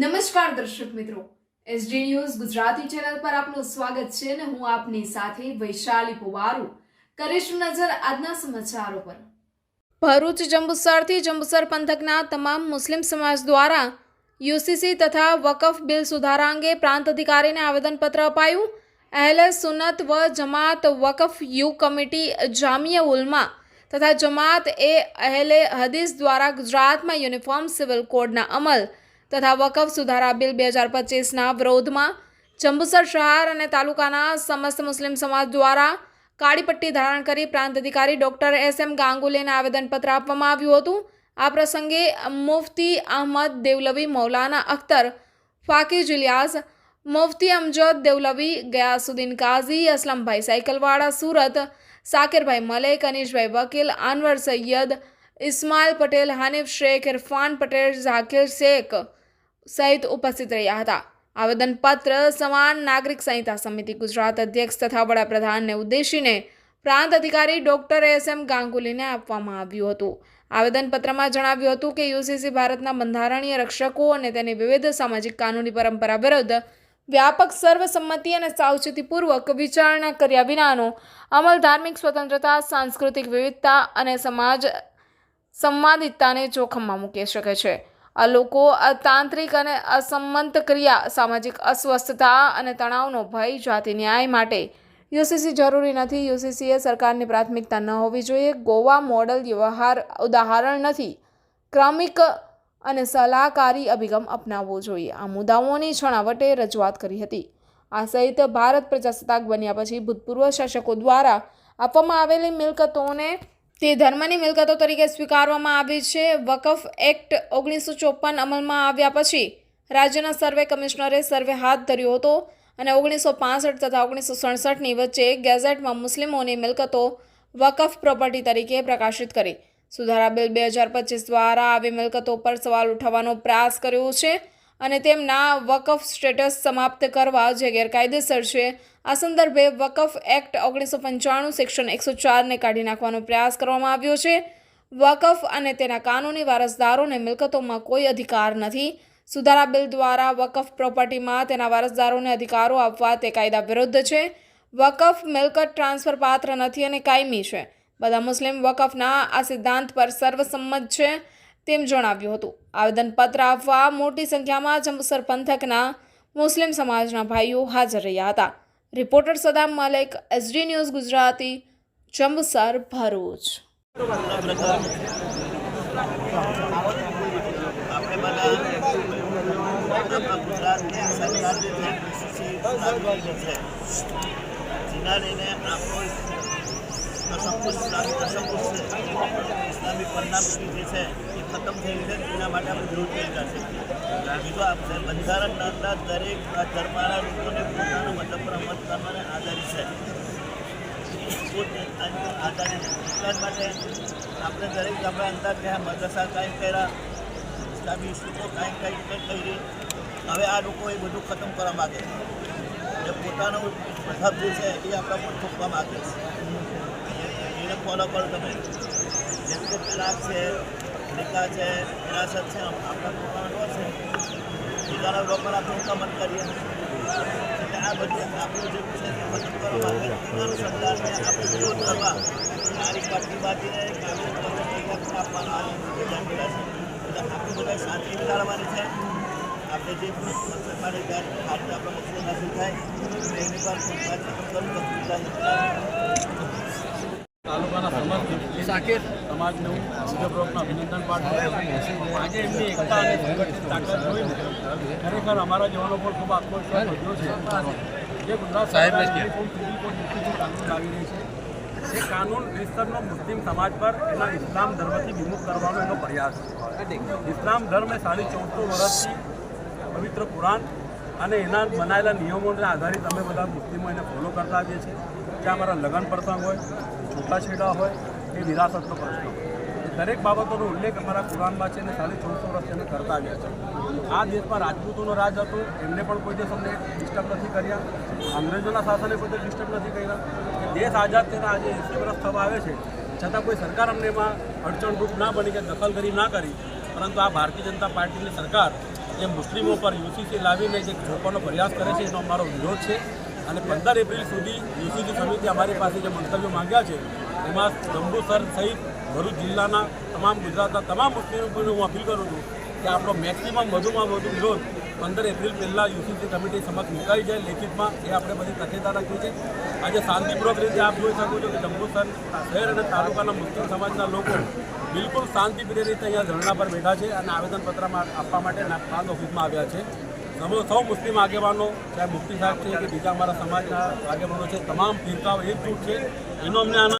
નમસ્કાર દર્શક મિત્રો. એસડી ન્યૂઝ ગુજરાતી ચેનલ પર આપનું સ્વાગત છે અને હું આપની સાથે વૈશાલી પુવારુ. કરીશું નજર આજના સમાચારો પર. ભરૂચ જંબુસરથી જંબુસર પંથકના તમામ મુસ્લિમ સમાજ દ્વારા યુસીસી તથા વકફ બિલ સુધારા અંગે પ્રાંત અધિકારીને આવેદનપત્ર અપાયું. અહેલે સુનત વ જમાત વકફ યુ કમિટી જામિયા ઉલમા તથા જમાત એ અહેલે હદીસ દ્વારા ગુજરાતમાં યુનિફોર્મ સિવિલ કોડના અમલ તથા વકફ સુધારા બિલ બે હજાર પચીસના વિરોધમાં જંબુસર શહેર અને તાલુકાના સમસ્ત મુસ્લિમ સમાજ દ્વારા કાળી પટ્ટી ધારણ કરી પ્રાંત અધિકારી ડોક્ટર એસ એમ ગાંગુલીને આવેદનપત્ર આપવામાં આવ્યું હતું. આ પ્રસંગે મુફતી અહમદ દેવલવી, મૌલાના અખ્તર ફાકી જિલિયાસ, મુફતી અમજદ દેવલવી, ગયાસુદ્દીન કાઝી, અસલમભાઈ સાયકલવાળા, સુરત સાકિરભાઈ મલેક, અનીશભાઈ વકીલ અનવર સૈયદ, ઇસ્માઇલ પટેલ, હાનિફ શેખ, ઇરફાન પટેલ, ઝાકિર શેખ સહિત ઉપસ્થિત રહ્યા હતા. આવેદનપત્ર સમાન નાગરિક સંહિતા સમિતિ ગુજરાત અધ્યક્ષ તથા વડાપ્રધાનને ઉદ્દેશીને પ્રાંત અધિકારી ડોક્ટર એસ એમ ગાંગુલીને આપવામાં આવ્યું હતું. આવેદનપત્રમાં જણાવ્યું હતું કે યુસીસી ભારતના બંધારણીય રક્ષકો અને તેની વિવિધ સામાજિક કાનૂની પરંપરા વિરુદ્ધ વ્યાપક સર્વસંમતિ અને સાવચેતીપૂર્વક વિચારણા કર્યા વિનાનો અમલ ધાર્મિક સ્વતંત્રતા, સાંસ્કૃતિક વિવિધતા અને સમાજ સંવાદિતતાને જોખમમાં મૂકી શકે છે. આ લોકો તાંત્રિક અને અસંમત ક્રિયા, સામાજિક અસ્વસ્થતા અને તણાવનો ભય જાતિ ન્યાય માટે. યુસીસી જરૂરી નથી. યુસીસીએ સરકારની પ્રાથમિકતા ન હોવી જોઈએ. ગોવા મોડલ વ્યવહાર ઉદાહરણ નથી. ક્રમિક અને સલાહકારી અભિગમ અપનાવવો જોઈએ. આ મુદ્દાઓની છણાવટે રજૂઆત કરી હતી. આ સહિત ભારત પ્રજાસત્તાક બન્યા પછી ભૂતપૂર્વ શાસકો દ્વારા આપવામાં આવેલી મિલકતોને તે ધર્મની મિલકતો તરીકે સ્વીકારવામાં આવી છે. વકફ એક્ટ ઓગણીસો ચોપન અમલમાં આવ્યા પછી રાજ્યના સર્વે કમિશનરે સર્વે હાથ ધર્યો હતો અને ઓગણીસો પાસઠ તથા ઓગણીસો સડસઠની વચ્ચે ગેઝેટમાં મુસ્લિમોની મિલકતો વકફ પ્રોપર્ટી તરીકે પ્રકાશિત કરી. સુધારા બિલ બે હજાર પચીસ દ્વારા આવી મિલકતો પર સવાલ ઉઠાવવાનો પ્રયાસ કર્યો છે. અને તેમના વકફ સ્ટેટસ સમાપ્ત કરવા જે ગેરકાયદેસર છે. આ સંદર્ભે વકફ એક્ટ ઓગણીસો પંચાણું સેક્શન એકસો ચારને કાઢી નાખવાનો પ્રયાસ કરવામાં આવ્યો છે. વકફ અને તેના કાનૂની વારસદારોને મિલકતોમાં કોઈ અધિકાર નથી. સુધારા બિલ દ્વારા વકફ પ્રોપર્ટીમાં તેના વારસદારોને અધિકારો આપવા તે કાયદા વિરુદ્ધ છે. વકફ મિલકત ટ્રાન્સફર પાત્ર નથી અને કાયમી છે. બધા મુસ્લિમ વકફના આ સિદ્ધાંત પર સર્વસંમત છે. તેમ જણાવ્યું હતું. આવેદનપત્ર આપવા મોટી સંખ્યામાં જંબસર પંથકના મુસ્લિમ સમાજના ભાઈઓ હાજર રહ્યા હતા. Reporter Saddam Malek SD news Gujarati, Jambusar, Bharuch. ગુજરાતની સરકાર જે છે છે આપણો છે છે ખતમ થઈ છે, એના માટે આપણે વિરોધ કરી રહ્યા છીએ. આપણે બંધારણના અંદર દરેક ધર્મના લોકોને પોતાના મતલબ પર મત કરવાને આધારિત છે. પોત આધારિત એટલા માટે આપણે દરેક ગામડા અંદર ત્યાં મદ્રસા કાંઈ કર્યા ઇસ્લામી સ્કૂલો કાંઈ કાંઈ કરી હવે આ લોકો એ બધું ખતમ કરવા માગે જે પોતાનો મતલબ જે છે એ આપણા પર થોપવા માગે એને ફોલો કરો તમે. જેમ કે તલાક છે નિકાહ છે, વિરાસત છે આપણા પોતાનો છે. બીજાના લોકો આપણે હુકમત કરીએ. એટલે આ બધી આપણું જે છે તે મદદ કરવા પોતાનું સંતાનને આપણે વિરોધ કરવા સારી કાઢી બાજીને કાગળ એટલે આપણે બધા શાંતિ નિકાળવાની છે. આપણે જે મારી ગાડી આપણે આપણે મકસદ હાસિલ થાય, એની પર કરવું તાલુકાના સમર્થ સાકેત સમાજને હું બીજો બ્લોકનું અભિનંદન પાઠવું આજે એમની એકતા અને તાકાત જોઈને ખરેખર અમારા જવાનો પર ખૂબ આત્મવિશ્વાસ વધ્યો છે. જે ગુજરાત સાહેબ કાનૂન લાવી રહી છે. એ કાનૂન વિસ્તરનો મુસ્લિમ સમાજ પર એના ઇસ્લામ ધર્મથી વિમુખ કરવાનો એનો પ્રયાસ છે. ઇસ્લામ ધર્મ એ સાડી ચૌદસો વર્ષથી પવિત્ર કુરાન અને એના બનાવેલા નિયમોને આધારિત અમે બધા મુસ્લિમો એને ફોલો કરતા આવીએ છીએ. કે અમારા લગ્ન પ્રસંગ હોય છૂટાછેડા હોય કે વિરાસતનો પ્રશ્ન. એ દરેક બાબતોનો ઉલ્લેખ અમારા કુરાનમાં છે અને સાડી ચૌદસો વર્ષથી અમે કરતા આવ્યા છે. આ દેશમાં રાજપૂતોનો રાજ હતો, એમને પણ કોઈ દિવસ અમને ડિસ્ટર્બ નથી કર્યા. અંગ્રેજોના શાસને કોઈ ડિસ્ટર્બ નથી કર્યા. દેશ આઝાદ થઈને આજે એસી વર્ષ થવા આવે છે, છતાં કોઈ સરકાર અમને એમાં અડચણરૂપ ના બની કે દખલગીરી ના કરી. પરંતુ આ ભારતીય જનતા પાર્ટીની સરકાર જે મુસ્લિમો પર યુસીસી લાવીને જે રોકવાનો પ્રયાસ કરે છે, એનો અમારો વિરોધ છે. અને પંદર એપ્રિલ સુધી યુસીસી સમિતિ અમારી પાસે જે મંતવ્યો માંગ્યા છે, એમાં જંબુસર સહિત ભરૂચ જિલ્લાના તમામ ગુજરાતના તમામ મુસ્લિમોને હું અપીલ કરું છું કે આપણો મેક્સિમમ વધુમાં વધુ વિરોધ પંદર એપ્રિલ પહેલાં યુસીસી કમિટી સમક્ષ મુકાઈ જાય. લેખિતમાં એ આપણે બધી તકેદાર રાખી છે. આજે શાંતિપૂર્વક રીતે આપ જોઈ શકો છો કે જંબુસર શહેર અને તાલુકાના મુસ્લિમ સમાજના લોકો બિલકુલ શાંતિપ્રિય રીતે અહીંયા ધરણા પર બેઠા છે અને આવેદનપત્રમાં આપવા માટે પ્રાંત ઓફિસમાં આવ્યા છે. સૌ સૌ મુસ્લિમ આગેવાનો, ચાહે મુફ્તી સાહેબ છે કે બીજા અમારા સમાજના આગેવાનો છે, તમામ ફિરકાઓ એકજૂટ છે. એનો અમને આનંદ